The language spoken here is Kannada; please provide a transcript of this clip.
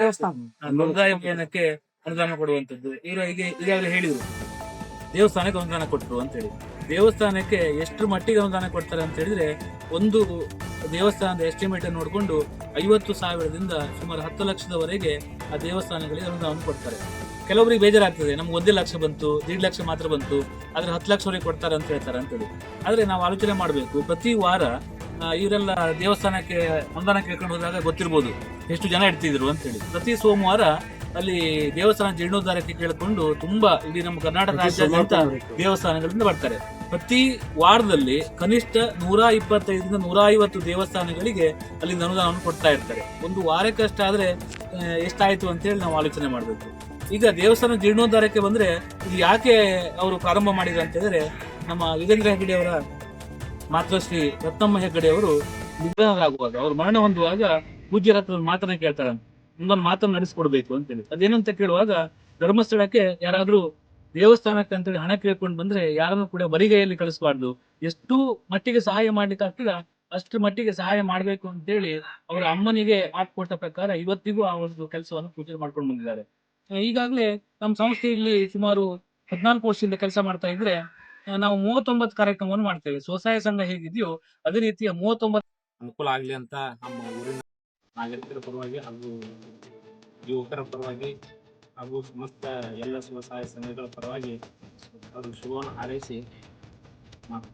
ದೇವಸ್ಥಾನ. ಸಮುದಾಯ ಮೇನಕ್ಕೆ ಅನುದಾನ ಕೊಡುವಂತದ್ದು. ಇವರು ಈಗ ಈಗಾಗಲೇ ಹೇಳಿದ್ರು. ದೇವಸ್ಥಾನಕ್ಕೆ ಅನುದಾನ ಕೊಟ್ಟರು ಅಂತ ಹೇಳಿ ದೇವಸ್ಥಾನಕ್ಕೆ ಎಷ್ಟು ಮಟ್ಟಿಗೆ ಅನುದಾನ ಕೊಡ್ತಾರೆ ಅಂತ ಹೇಳಿದ್ರೆ, ಒಂದು ದೇವಸ್ಥಾನದ ಎಸ್ಟಿಮೇಟ್ ನೋಡಿಕೊಂಡು ಐವತ್ತು ಸಾವಿರದಿಂದ ಸುಮಾರು ಹತ್ತು ಲಕ್ಷದವರೆಗೆ ಆ ದೇವಸ್ಥಾನಗಳಿಗೆ ಅನುದಾನ ಕೊಡ್ತಾರೆ. ಕೆಲವರಿಗೆ ಬೇಜಾರಾಗ್ತದೆ, ನಮ್ಗೆ ಒಂದೇ ಲಕ್ಷ ಬಂತು, ದೀಡ್ ಲಕ್ಷ ಮಾತ್ರ ಬಂತು, ಆದ್ರೆ ಹತ್ತು ಲಕ್ಷವರೆಗೆ ಕೊಡ್ತಾರೆ ಅಂತ ಹೇಳ್ತಾರೆ ಅಂತೇಳಿ ಆದ್ರೆ ನಾವು ಆಲೋಚನೆ ಮಾಡಬೇಕು, ಪ್ರತಿ ವಾರ ಇವರೆಲ್ಲ ದೇವಸ್ಥಾನಕ್ಕೆ ಅನುದಾನ ಕೇಳ್ಕೊಂಡು ಹೋದಾಗ ಗೊತ್ತಿರ್ಬೋದು. ಎಷ್ಟು ಜನ ಇಡ್ತಿದ್ರು ಅಂತ ಹೇಳಿ. ಪ್ರತಿ ಸೋಮವಾರ ಅಲ್ಲಿ ದೇವಸ್ಥಾನ ಜೀರ್ಣೋದ್ಧಾರಕ್ಕೆ ಕೇಳಿಕೊಂಡು ತುಂಬಾ ಇಡೀ ನಮ್ಮ ಕರ್ನಾಟಕ ರಾಜ್ಯಾದ್ಯಂತ ದೇವಸ್ಥಾನಗಳಿಂದ ಬರ್ತಾರೆ. ಪ್ರತಿ ವಾರದಲ್ಲಿ ಕನಿಷ್ಠ ನೂರ ಇಪ್ಪತ್ತೈದರಿಂದ ನೂರ ಐವತ್ತು ದೇವಸ್ಥಾನಗಳಿಗೆ ಅಲ್ಲಿಂದ ಅನುದಾನವನ್ನು ಕೊಡ್ತಾ ಇರ್ತಾರೆ. ಒಂದು ವಾರಕ್ಕಷ್ಟಾದ್ರೆ ಎಷ್ಟಾಯ್ತು ಅಂತ ಹೇಳಿ ನಾವು ಆಲೋಚನೆ ಮಾಡಬೇಕು. ಈಗ ದೇವಸ್ಥಾನ ಜೀರ್ಣೋದ್ಧಾರಕ್ಕೆ ಬಂದ್ರೆ ಇದು ಯಾಕೆ ಅವರು ಪ್ರಾರಂಭ ಮಾಡಿದ್ರು ಅಂತ ಹೇಳಿದ್ರೆ ನಮ್ಮ ವೀರೇಂದ್ರ ಹೆಗ್ಗಡೆ ಅವರ ಮಾತೃಶ್ರೀ ರತ್ನಮ್ಮ ಹೆಗ್ಗಡೆ ಅವರು ನಿಧನರಾಗುವಾಗ ಅವರು ಮರಣ ಹೊಂದುವಾಗ ಪೂಜ್ಯರ ಹತ್ರ ಮಾತನ್ನ ಕೇಳ್ತಾಳೆ. ಒಂದೊಂದು ಮಾತನ್ನ ನಡೆಸ್ಕೊಡ್ಬೇಕು ಅಂತೇಳಿ ಅದೇನಂತ ಕೇಳುವಾಗ ಧರ್ಮಸ್ಥಳಕ್ಕೆ ಯಾರಾದ್ರೂ ದೇವಸ್ಥಾನಕ್ಕೆ ಅಂತೇಳಿ ಹಣ ಕೇಳ್ಕೊಂಡು ಬಂದ್ರೆ ಯಾರನ್ನು ಕೂಡ ಬರಿಗೈಯಲ್ಲಿ ಕಳಿಸಬಾರ್ದು. ಎಷ್ಟು ಮಟ್ಟಿಗೆ ಸಹಾಯ ಮಾಡ್ಲಿಕ್ಕೆ ಆಗ್ತದ ಅಷ್ಟು ಮಟ್ಟಿಗೆ ಸಹಾಯ ಮಾಡ್ಬೇಕು ಅಂತೇಳಿ ಅವರ ಅಮ್ಮನಿಗೆ ಹಾಕ್ಕೊಟ್ಟ ಕೊಟ್ಟ ಪ್ರಕಾರ ಇವತ್ತಿಗೂ ಆ ಒಂದು ಕೆಲಸವನ್ನು ಪೂಜೆ ಮಾಡ್ಕೊಂಡು ಬಂದಿದ್ದಾರೆ. ಈಗಾಗಲೇ ನಮ್ಮ ಸಂಸ್ಥೆಯಲ್ಲಿ ಸುಮಾರು ಹದಿನಾಲ್ಕು ವರ್ಷದಿಂದ ಕೆಲಸ ಮಾಡ್ತಾ ಇದ್ರೆ, ನಾವು ಮೂವತ್ತೊಂಬತ್ತು ಕಾರ್ಯಕ್ರಮವನ್ನು ಮಾಡ್ತೇವೆ. ಸ್ವಸಹಾಯ ಸಂಘ ಹೇಗಿದೆಯೋ ಅದೇ ರೀತಿಯ ಮೂವತ್ತೊಂಬತ್ತು ಅನುಕೂಲ ಆಗ್ಲಿ ಅಂತ ನಮ್ಮ ಊರಿನ ನಾಗರಿಕರ ಪರವಾಗಿ ಹಾಗೂ ಯುವಕರ ಪರವಾಗಿ ಹಾಗೂ ಸಮಸ್ತ ಎಲ್ಲ ಸ್ವಸಹಾಯ ಸಂಘಗಳ ಪರವಾಗಿ ಅವರು ಶುಭವನ್ನು ಹಾರೈಸಿ ಮಾತು